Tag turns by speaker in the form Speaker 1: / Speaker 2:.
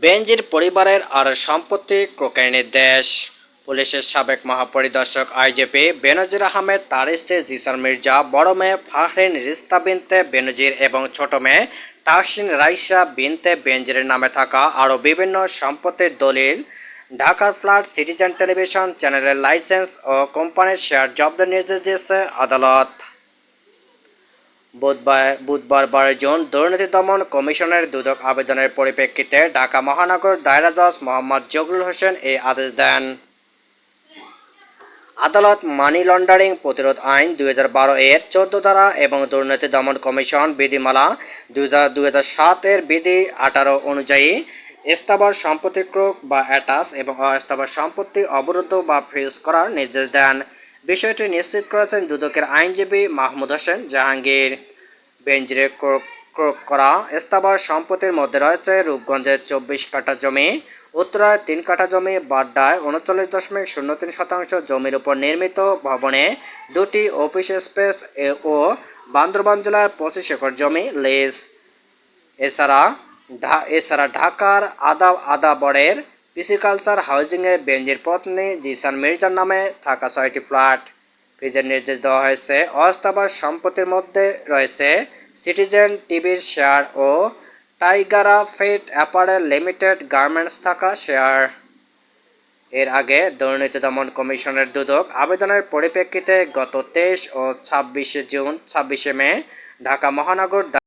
Speaker 1: বেনজির পরিবারের আর সম্পত্তি কোকাইনের দেশ। পুলিশের সাবেক মহাপরিদর্শক আইজিপি বেনজির আহমেদ তার স্ত্রী জিসান মির্জা, বড় মেয়ে ফাহরিন রিস্তা বিনতে বেনজির এবং ছোট মেয়ে তাহসিন রাইসা বিনতে বেনজিরের নামে থাকা আরও বিভিন্ন সম্পত্তির দলিল, ঢাকার ফ্ল্যাট, সিটিজেন টেলিভিশন, চ্যানেলের লাইসেন্স ও কোম্পানির শেয়ার জব্দের নির্দেশ দিয়েছে আদালত। বুধবার বুধবার বারো জুন দুর্নীতি দমন কমিশনের দুদক আবেদনের পরিপ্রেক্ষিতে ঢাকা মহানগর দায়রা জজ মোহাম্মদ জগরুল হোসেন এই আদেশ দেন। আদালত মানি লন্ডারিং প্রতিরোধ আইন দু হাজার বারো এর চোদ্দ ধারা এবং দুর্নীতি দমন কমিশন বিধিমালা দুই হাজার সাতের বিধি আঠারো অনুযায়ী স্থাবর সম্পত্তি ক্রোক বা অ্যাটাস এবং অস্থাবর সম্পত্তি অবরুদ্ধ বা ফ্রিজ করার নির্দেশ দেন। বিষয়টি নিশ্চিত করেছেন দুদকের আইনজীবী মাহমুদ হোসেন, জাহাঙ্গীর বেঞ্জিরে করা স্থাবর সম্পত্তির মধ্যে রয়েছে রূপগঞ্জের চব্বিশ কাঠা জমি, উত্তরায় তিন কাঠা জমি, বাড্ডায় উনচল্লিশ দশমিক শূন্য তিন শতাংশ জমির উপর নির্মিত ভবনে দুটি অফিস স্পেস ও বান্দরবান জেলার পঁচিশ একর জমি লেস এছাড়া এছাড়া ঢাকার আদা আদাবরের পিসিকালচার হাউজিংয়ে বেঞ্জির পত্নী জিসান মির্জার নামে থাকা ছয়টি ফ্ল্যাট। ফ্রিজের নির্দেশ দেওয়া হয়েছে, অস্থাবর সম্পত্তির মধ্যে রয়েছে সিটিজেন টিভির শেয়ার ও টাইগারা ফেট অ্যাপারেল লিমিটেড গার্মেন্টস থাকা শেয়ার। এর আগে দুর্নীতি দমন কমিশনের দুদক আবেদনের পরিপ্রেক্ষিতে গত তেইশ ও ছাব্বিশে জুন, ছাব্বিশে মে ঢাকা মহানগর